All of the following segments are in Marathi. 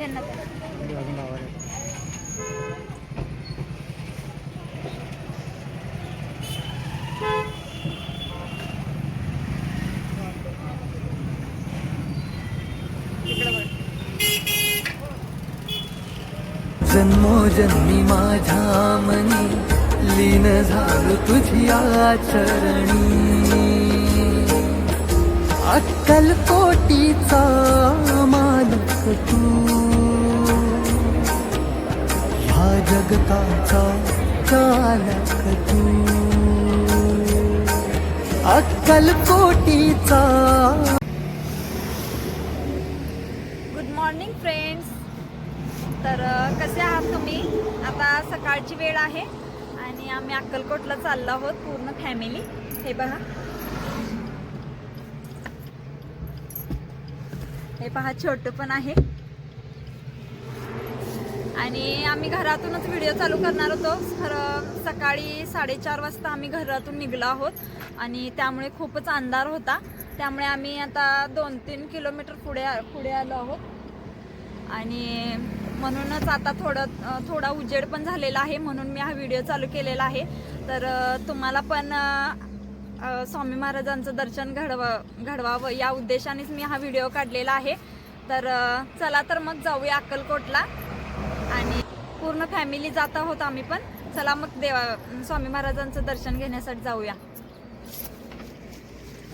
त्यांना जन्मोजन्मी माझ्या मनी लीन झालो तुझी आचरणी. अक्कल कोटीचा मालक तू. जगताचा चालक तू. अक्कल कोटीचा. गुड मॉर्निंग फ्रेंड्स तर कसे आहात तुम्ही? आता सकाळची वेळ आहे आणि आम्ही अक्कलकोटला चाललो आहोत पूर्ण फॅमिली हे बघा. हे पहा छोटं पण आहे. आणि आम्ही घरातूनच व्हिडिओ चालू करणार होतो. खरं सकाळी साडेचार वाजता आम्ही घरातून निघलो आहोत आणि त्यामुळे खूपच अंधार होता. त्यामुळे आम्ही आता दोन तीन किलोमीटर पुढे पुढे आलो आहोत. आणि म्हणूनच आता थोडं थोडा उजेड पण झालेला आहे म्हणून मी हा व्हिडिओ चालू केलेला आहे. तर तुम्हाला पण स्वामी महाराजांचं दर्शन घडवा घडवावं या उद्देशानेच मी हा व्हिडिओ काढलेला आहे. तर चला तर मग जाऊया अक्कलकोटला. आणि पूर्ण फॅमिली जात आहोत आम्ही पण. चला मग देवा स्वामी महाराजांचं दर्शन घेण्यासाठी जाऊया.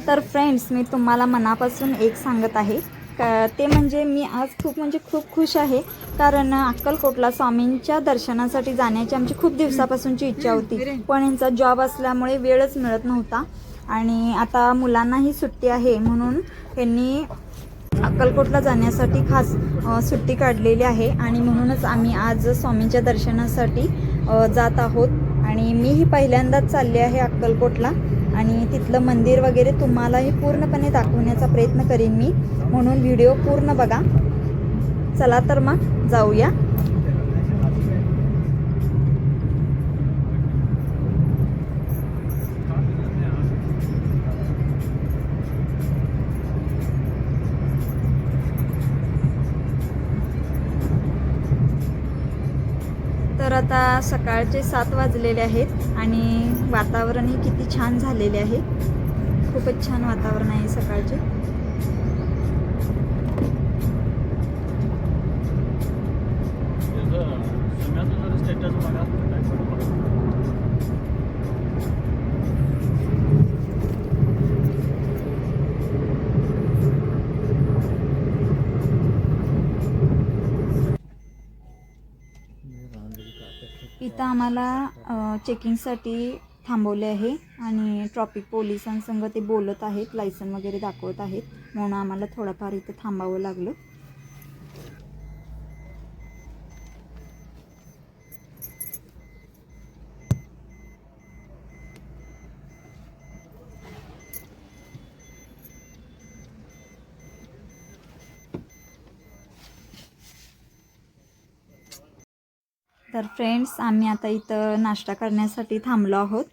तर फ्रेंड्स मी तुम्हाला मनापासून एक सांगत आहे. का ते म्हणजे मी आज खूप म्हणजे खूप खुश आहे. कारण अक्कलकोटला स्वामींच्या दर्शनासाठी जाण्याची आमची खूप दिवसापासूनची इच्छा होती. पण यांचा जॉब असल्यामुळे वेळच मिळत नव्हता. आणि आता मुलांनाही सुट्टी आहे म्हणून त्यांनी अक्कलकोटला जाण्यासाठी खास सुट्टी काढलेली आहे आणि म्हणूनच आम्ही आज स्वामींच्या दर्शनासाठी जात आहोत. आणि मीही पहिल्यांदाच चालले आहे अक्कलकोटला आणि तिथलं मंदिर वगैरे तुम्हालाही पूर्णपणे दाखवण्याचा प्रयत्न करीन मी. म्हणून व्हिडिओ पूर्ण बघा. चला तर मग जाऊया. आता सकाळचे सात वाजलेले आहेत आणि वातावरणही किती छान झालेले आहे. खूपच छान वातावरण आहे सकाळचे. स्टेटस बघा इथं आम्हाला चेकिंगसाठी थांबवले आहे आणि ट्रॉफिक पोलिसांसंग ते बोलत आहेत लायसन वगैरे दाखवत आहेत. म्हणून आम्हाला थोडंफार इथं थांबावं लागलं. फ्रेंड्स आम्ही आता इथं नाश्ता करण्यासाठी थांबलो आहोत.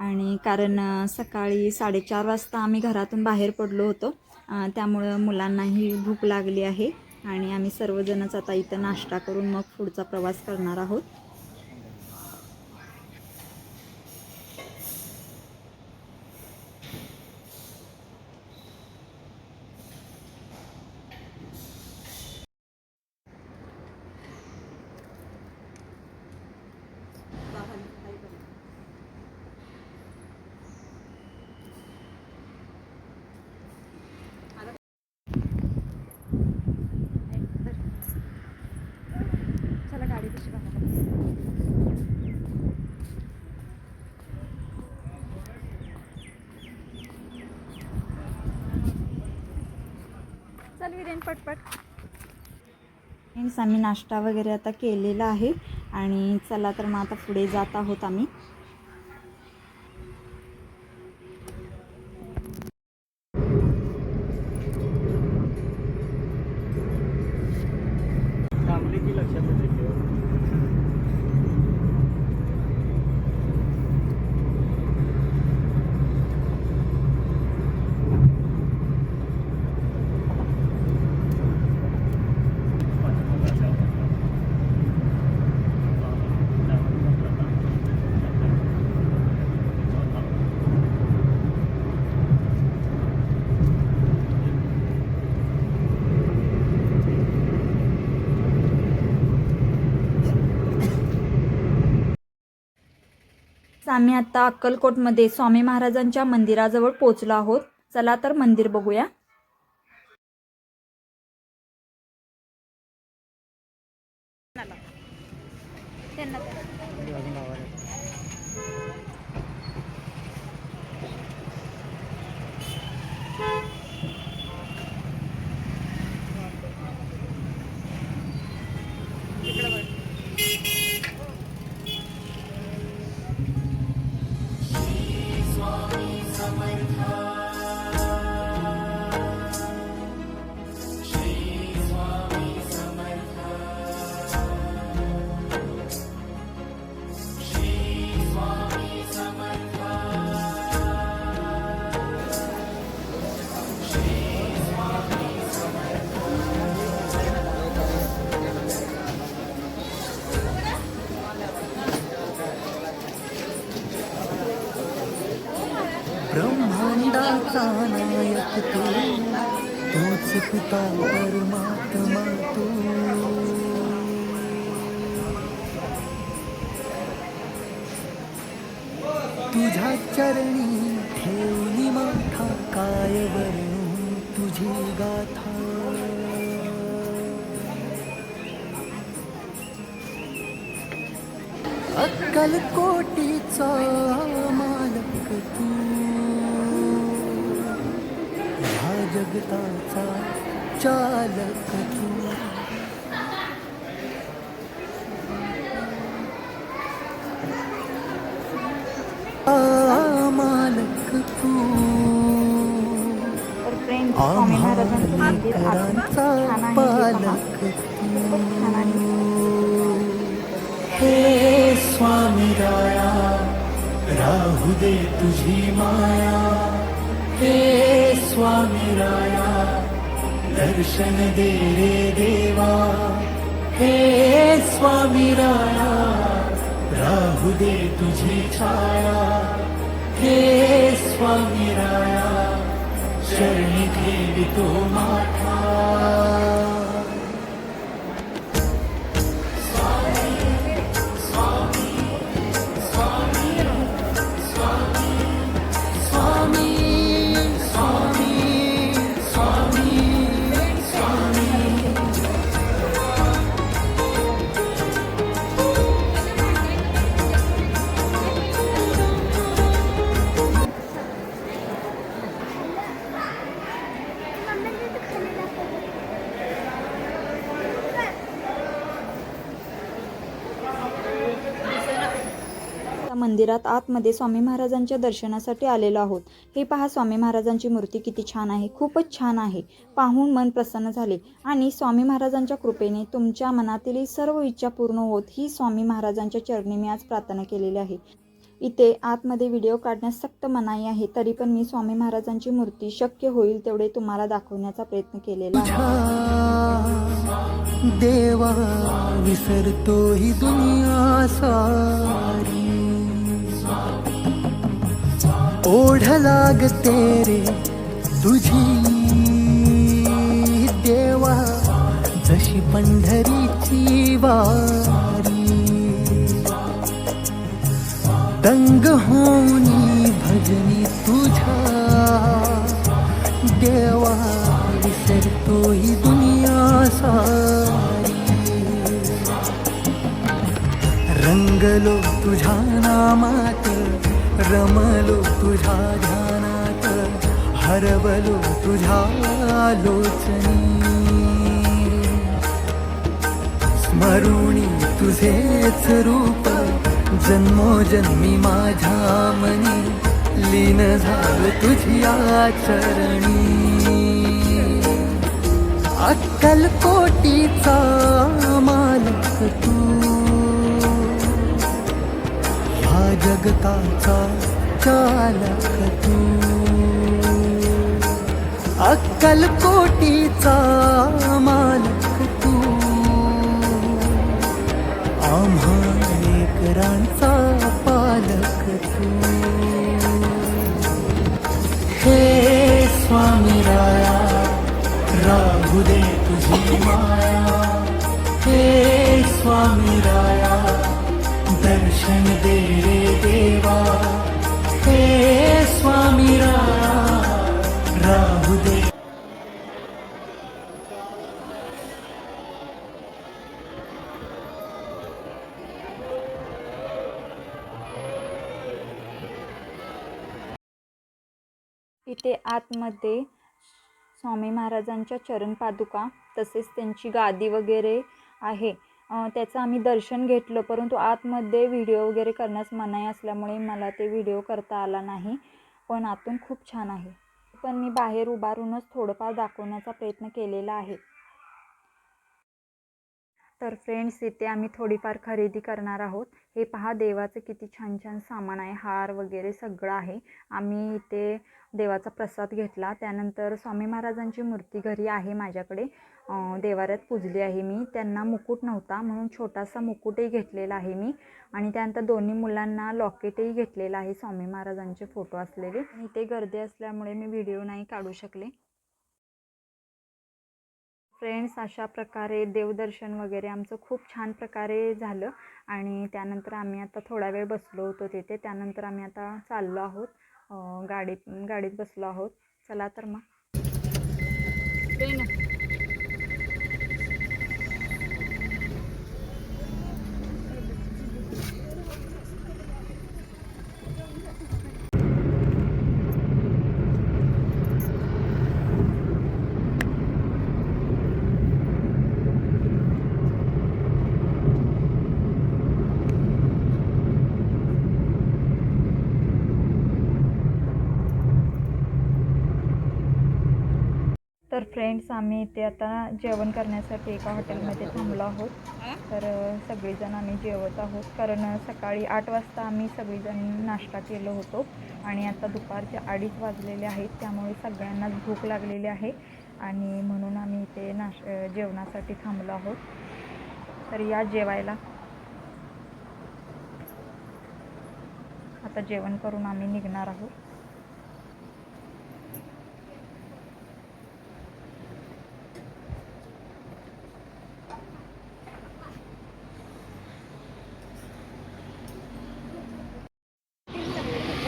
आणि कारण सकाळी साडेचार वाजता आम्ही घरातून बाहेर पडलो होतो. त्यामुळं मुलांनाही भूक लागली आहे. आणि आम्ही सर्वजणच आता इथं नाश्ता करून मग पुढचा प्रवास करणार आहोत चला गाडी कशी चल पटपट. फ्रेंड्स आम्ही नाश्ता वगैरे आता केलेला आहे आणि चला तर मग आता पुढे जात आहोत आम्ही. आम्ही आता अक्कलकोटमध्ये स्वामी महाराजांच्या मंदिराजवळ पोचलो आहोत. चला तर मंदिर बघूया. तोच परमात्मा तू तुझ्या चरणी ठेवली माथा काय वरणू तुझी गाथा अक्कल कोटीचा मालक तू ह्या जगताचा चालक तू आ, मालक तू तर फ्रेंड स्वामी महाराजांचं मंदिर आतून आम्हाकरांचा छान आहे हे पहा. पालक खूपच छान आहे हे स्वामी राया राहू दे तुझी माया हे स्वामी राया दर्शन दे रे देवा. हे स्वामी राया राहू दे तुझी छाया. हे स्वामी राया शरणी ठेवी तो माथा. मंदिरात आतमध्ये स्वामी महाराजांच्या दर्शनासाठी आलेलो आहोत. हे पहा स्वामी महाराजांची मूर्ती किती छान आहे. खूपच छान आहे. पाहून मन प्रसन्न झाले. आणि स्वामी महाराजांच्या कृपेने तुमच्या मनातील सर्व इच्छा पूर्ण होत ही स्वामी महाराजांच्या चरणी मी आज प्रार्थना केलेली आहे. इथे आतमध्ये व्हिडिओ काढण्यास सक्त मनाई आहे तरी पण मी स्वामी महाराजांची मूर्ती शक्य होईल तेवढे तुम्हाला दाखवण्याचा प्रयत्न केलेला आहे. देवा विसरतो ही दुनिया सारी. ओढ लागते रे तुझी. देवा जशी पंढरीची वारी. दंग होनी भजनी तुझ्या. देवा विसरतो ही दुनिया सा रंगलो तुझ्या नामात रमलो तुझ्या ध्यानात हरवलो तुझ्या आलोचनी स्मरुणी तुझेच रूप जन्मोजन्मी माझ्या मनी लीन झाल तुझी चरणी अक्कल कोटीचा मालक तू. जगताचा चालक तू अक्कल कोटीचा मालक तू आम्हा लेकरांचा पालक तू हे स्वामी राया राहू दे तुझी माया. हे स्वामी राया दर्शन दे रे देवा हे स्वामी राहू दे. इथे आतमध्ये स्वामी महाराजांच्या चरण पादुका तसेच त्यांची गादी वगैरे आहे. त्याचं आम्ही दर्शन घेतलं परंतु आतमध्ये व्हिडिओ वगैरे करण्यास मनाई असल्यामुळे मला ते व्हिडिओ करता आला नाही. पण आतून खूप छान आहे. पण मी बाहेर उभारूनच थोडंफार दाखवण्याचा प्रयत्न केलेला आहे. तर फ्रेंड्स इथे आम्ही थोडीफार खरेदी करणार आहोत. हे पहा देवाचं किती छान छान सामान आहे हार वगैरे सगळं आहे. आम्ही इथे देवाचा प्रसाद घेतला. त्यानंतर स्वामी महाराजांची मूर्ती घरी आहे माझ्याकडे. देवाऱ्यात पूजली आहे मी. त्यांना मुकुट नव्हता म्हणून छोटासा मुकुटही घेतलेला आहे मी. आणि त्यानंतर दोन्ही मुलांना लॉकेटही घेतलेलं आहे स्वामी महाराजांचे फोटो असलेले. इथे गर्दी असल्यामुळे मी व्हिडिओ नाही काढू शकले. फ्रेंड्स अशा प्रकारे देवदर्शन वगैरे आमचं खूप छान प्रकारे झालं. आणि त्यानंतर आम्ही आता थोडा वेळ बसलो होतो तिथे. त्यानंतर आम्ही आता चाललो आहोत. गाडीत गाडीत बसलो आहोत. चला तर मग. फ्रेंड्स आम्ही इथे आता जेवण करण्यासाठी एका हॉटेलमध्ये थांबलो आहोत. तर सगळेजण आम्ही जेवत आहोत. कारण सकाळी आठ वाजता आम्ही सगळीजण नाश्ता केलो होतो. आणि आता दुपारचे अडीच वाजलेले आहेत. त्यामुळे सगळ्यांनाच भूक लागलेली आहे. आणि म्हणून आम्ही इथे नाश जेवणासाठी थांबलो आहोत. तर या जेवायला. आता जेवण करून आम्ही निघणार आहोत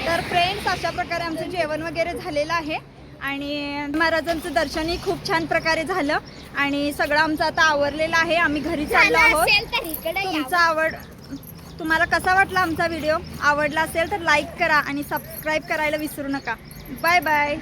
तर फ्रेंड्स अशा प्रकारे आमचं जेवण वगैरे झालेलं आहे. आणि महाराजांचं दर्शनही खूप छान प्रकारे झालं. आणि सगळं आमचं आता आवरलेलं आहे. आम्ही घरी चाललो आहोत. तुमचा आवड तुम्हाला कसा वाटला आमचा व्हिडिओ? आवडला असेल तर लाईक करा आणि सबस्क्राईब करायला विसरू नका. Bye bye